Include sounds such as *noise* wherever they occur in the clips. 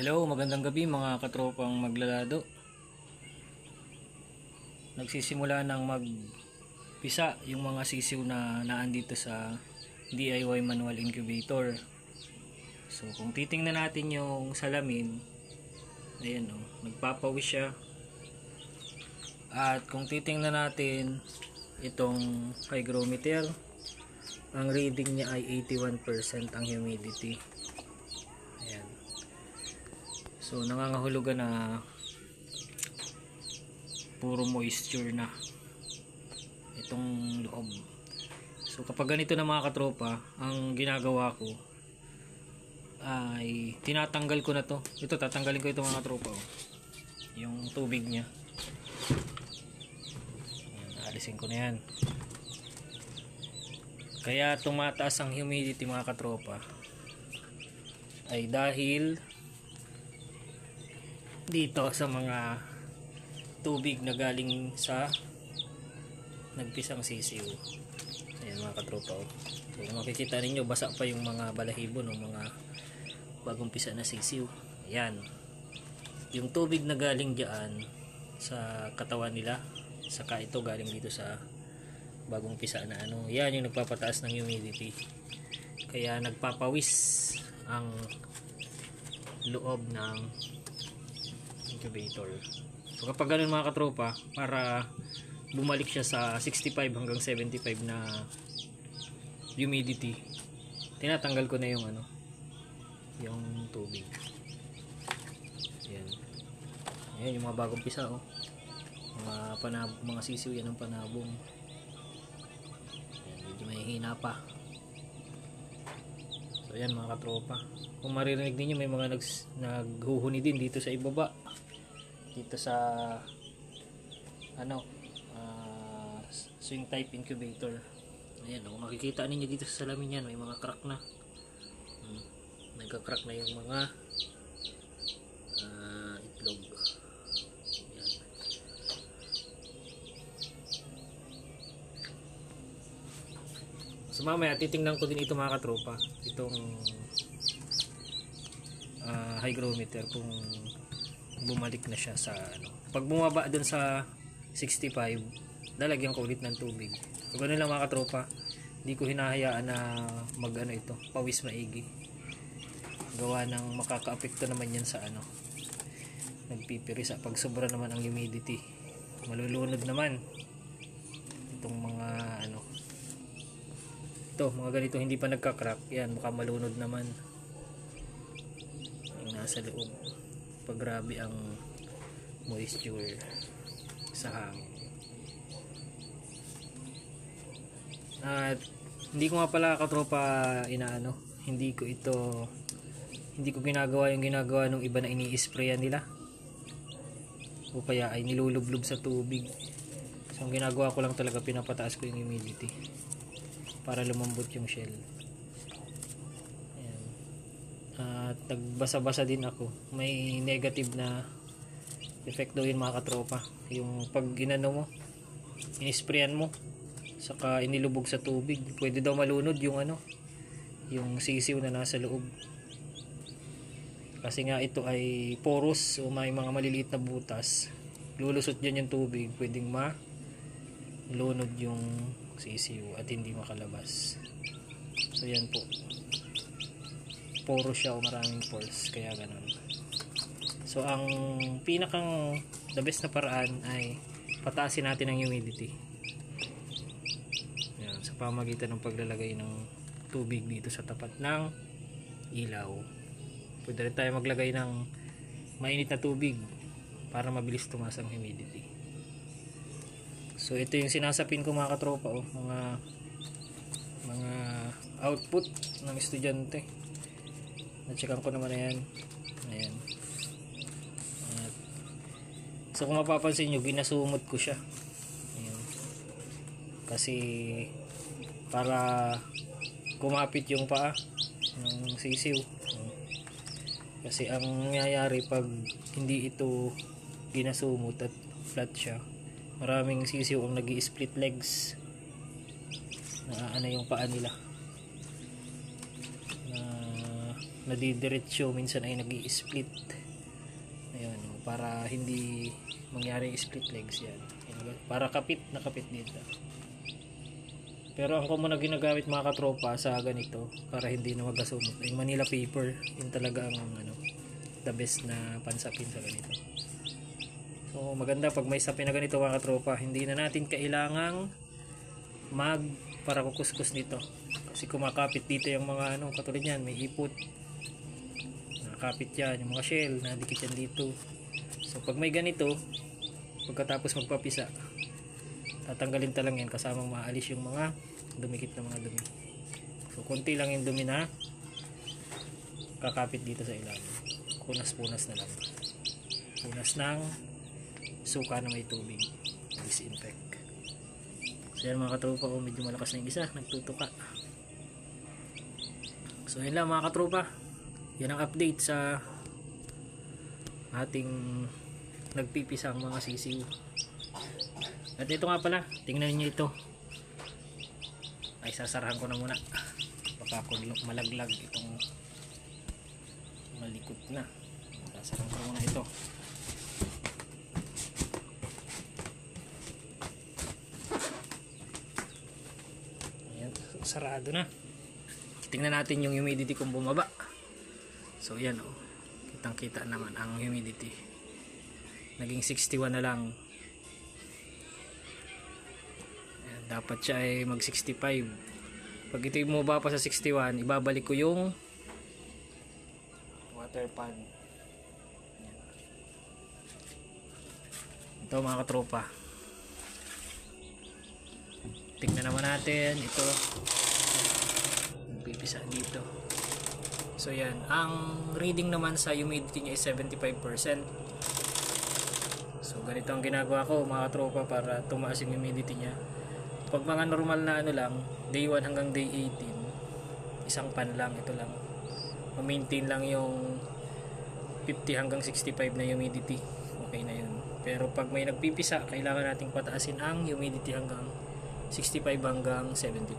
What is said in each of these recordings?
Hello, magandang gabi mga katropang maglalado. Nagsisimula ng magpisa yung mga sisiw na naandito sa DIY manual incubator. So kung titingnan natin yung salamin, ayan oh, nagpapawis siya. At kung titingnan natin itong hygrometer, ang reading niya ay 81% ang humidity. So nangangahulugan na puro moisture na itong loob. So kapag ganito na mga katropa, ang ginagawa ko ay tinatanggal ko na to. Ito tatanggalin ko ito mga tropa. Oh. Yung tubig niya. Ayan, alisin ko na yan. Kaya tumataas ang humidity mga katropa ay dahil dito sa mga tubig na galing sa nagpisang sisiw. Ayan mga katropa. oh. So, makikita ninyo, basa pa yung mga balahibo ng mga bagong pisa na sisiw. Ayan. Yung tubig na galing diyan sa katawan nila, saka ito galing dito sa bagong pisa na ano. Yan yung nagpapataas ng humidity. Kaya nagpapawis ang loob ng incubator. So kapag ganun mga katropa, para bumalik siya sa 65 hanggang 75 na humidity, tinatanggal ko na yung ano, yung tubig. Yan. Ayan yung mga bagong pisa oh. Mga panab mga sisiw yan ang panabong. Ayan, medyo may hina pa. So ayan mga katropa. Kung maririnig ninyo may mga nags, naghuhuni din dito sa ibaba. Dito sa ano ah, swing type incubator. Ayan, oh, makikita ninyo dito sa salamin yan, may mga crack na. Hmm. Nagka-crack na yung mga ah, itlog. Ayan. So mamaya titingnan ko din ito mga katropa. Itong ah, hygrometer kung bumalik na siya sa ano. Pag bumaba dun sa 65, lalagyan ko ulit ng tubig. So ganun lang mga katropa. Hindi ko hinahayaan na mag ano ito, pawis maigi. Gawa ng makaka-apekto naman yan sa ano. Nagpipirisa pag sobra naman ang humidity. Malulunod naman itong mga ano ito, mga ganito hindi pa nagka-crack, yan, baka malunod naman. Yung nasa loob. Pag grabe ang moisture sa hangin. At hindi ko nga pala katropa inaano, hindi ko ito hindi ko ginagawa yung ginagawa ng iba na ini-sprayan nila. O kaya ay nilulublob sa tubig. So ang ginagawa ko lang talaga pinapataas ko yung humidity para lumambot yung shell. At nagbasa-basa din ako. May negative na effect daw yun mga katropa. Yung pag ginano mo, inisprayan mo, saka inilubog sa tubig, pwede daw malunod yung ano, yung sisiw na nasa loob. Kasi nga ito ay porous o may mga maliliit na butas. Lulusot dyan yung tubig, pwedeng ma lunod yung sisiw at hindi makalabas. So yan po. Porous siya o maraming pores kaya ganun. So ang pinakang the best na paraan ay pataasin natin ang humidity. Yan, sa pamagitan ng paglalagay ng tubig dito sa tapat ng ilaw. Pwede rin tayo maglagay ng mainit na tubig para mabilis tumaas ang humidity. So ito yung sinasapin ko mga katropa oh, mga mga output ng estudyante. Na-checkan ko naman na yan. Ayan. At, so kung mapapansin nyo, ginasumot ko siya. Ayan. Kasi para kumapit yung paa ng sisiw. Kasi ang nangyayari pag hindi ito ginasumot at flat siya, maraming sisiw ang nag split legs na ano yung paa nila na nadidiretso minsan ay nag split ayun para hindi mangyari split legs yan. Para kapit na kapit dito. Pero ang common na ginagamit mga katropa sa ganito para hindi na magkasumot yung Manila paper yun talaga ang ano the best na pansapin sa ganito. So maganda pag may sapin na ganito mga katropa hindi na natin kailangang mag para kukuskus nito. Kasi kumakapit dito yung mga ano katulad yan may ipot nakakapit yan yung mga shell nadikit yan dito. So pag may ganito pagkatapos magpapisa tatanggalin talang yan kasamang maalis yung mga dumikit na mga dumi. So konti lang yung dumi na kakapit dito sa ilalim. Punas-punas na lang. Punas ng suka na may tubig. Disinfect. So yan mga katropa oh, medyo malakas na yung isa. Nagtutuka. So yun lang mga katropa yan ang update sa ating nagpipisang mga sisiw. At ito nga pala tingnan niyo ito. Ay sasarahan ko na muna. Baka malaglag itong malikot na. Sasarahan ko muna ito. Ayan sarado na. Tingnan natin yung humidity kung bumaba so yan oh. kitang kita naman ang humidity. Naging 61 na lang. Ayan, dapat siya ay mag 65 pag ito bumaba pa sa 61 ibabalik ko yung water pan. Ayan. ito mga katropa. Tingnan naman natin. Ito. Pipisa dito so yan ang reading naman sa humidity niya is 75% So ganito ang ginagawa ko mga tropa para tumaas yung humidity niya. Pag mga normal na ano lang, day 1 hanggang day 18, isang pan lang, ito lang. Ma-maintain lang yung 50 hanggang 65 na humidity. Okay na yun. Pero pag may nagpipisa, kailangan nating pataasin ang humidity hanggang 65 hanggang 75.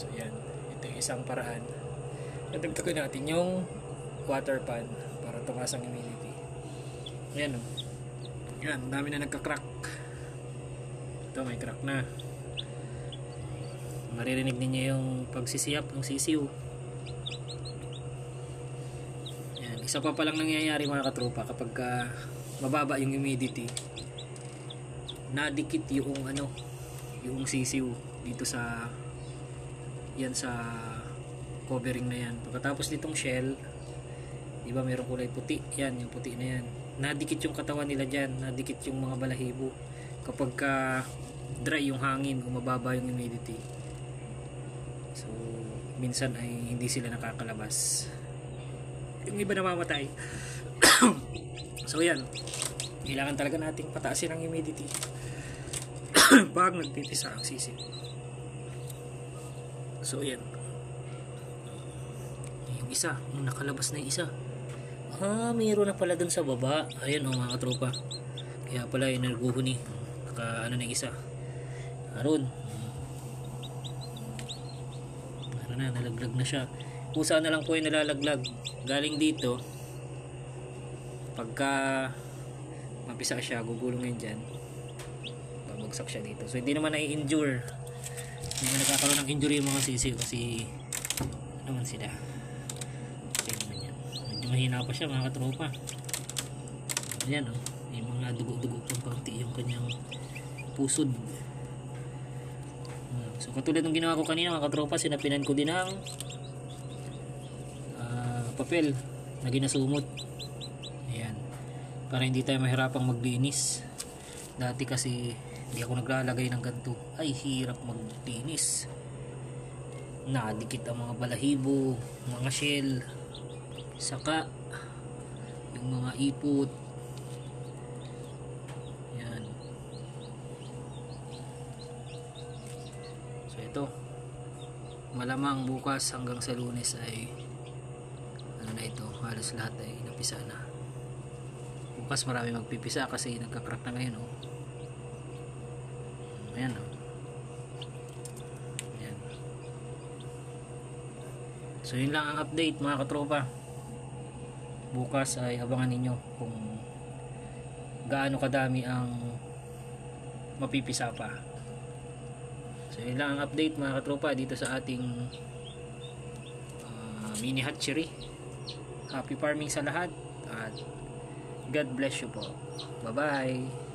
So yan, ito yung isang paraan. Nadagdagan natin yung water pan para tumaas ang humidity. Ayan o. Oh. Yan, dami na nagka-crack. Ito, may crack na. Maririnig ninyo yung pagsisiyap ng sisiw. Yan, isa pa palang nangyayari mga katropa kapag uh, mababa yung humidity. Nadikit yung ano, yung sisiw dito sa yan sa covering na yan. Pagkatapos nitong shell, di ba mayroong kulay puti? Yan, yung puti na yan. Nadikit yung katawan nila dyan. Nadikit yung mga balahibo. Kapag ka dry yung hangin o yung humidity. So minsan ay hindi sila nakakalabas. Yung iba namamatay. *coughs* So yan. Kailangan talaga nating pataasin ang humidity. *coughs* Pag nagpipisa ang sisi so yan isa yung nakalabas na yung isa Ah, mayroon na pala dun sa baba. Ayan o oh, mga katropa. Kaya pala yung naghuhuni. Naka ano na yung isa. Aron. Meron na, nalaglag na siya. Pusa na lang po yung nalalaglag. Galing dito. Pagka mapisa siya, gugulong yun dyan. Babagsak siya dito. So hindi naman nai-injure. Hindi na nagkakaroon ng injury yung mga sisiw kasi ano naman sila mahina pa siya mga katropa ayan o oh, may mga dugo-dugo pang kaunti yung kanyang pusod. So katulad ng ginawa ko kanina mga katropa sinapinan ko din ng uh, papel na ginasumot. Ayan. Para hindi tayo mahirapang maglinis. Dati kasi hindi ako naglalagay ng ganito. Ay hirap maglinis. Nadikit ang mga balahibo mga shell saka yung mga ipot yan so ito malamang bukas hanggang sa lunes ay ano na ito halos lahat ay napisa na bukas marami magpipisa kasi nagkakrak na ngayon oh. ayan oh. So yun lang ang update mga katropa. Bukas ay abangan ninyo kung gaano kadami ang mapipisa pa. So yun lang ang update mga katropa dito sa ating ah, mini hatchery. Happy farming sa lahat at God bless you po. Bye bye.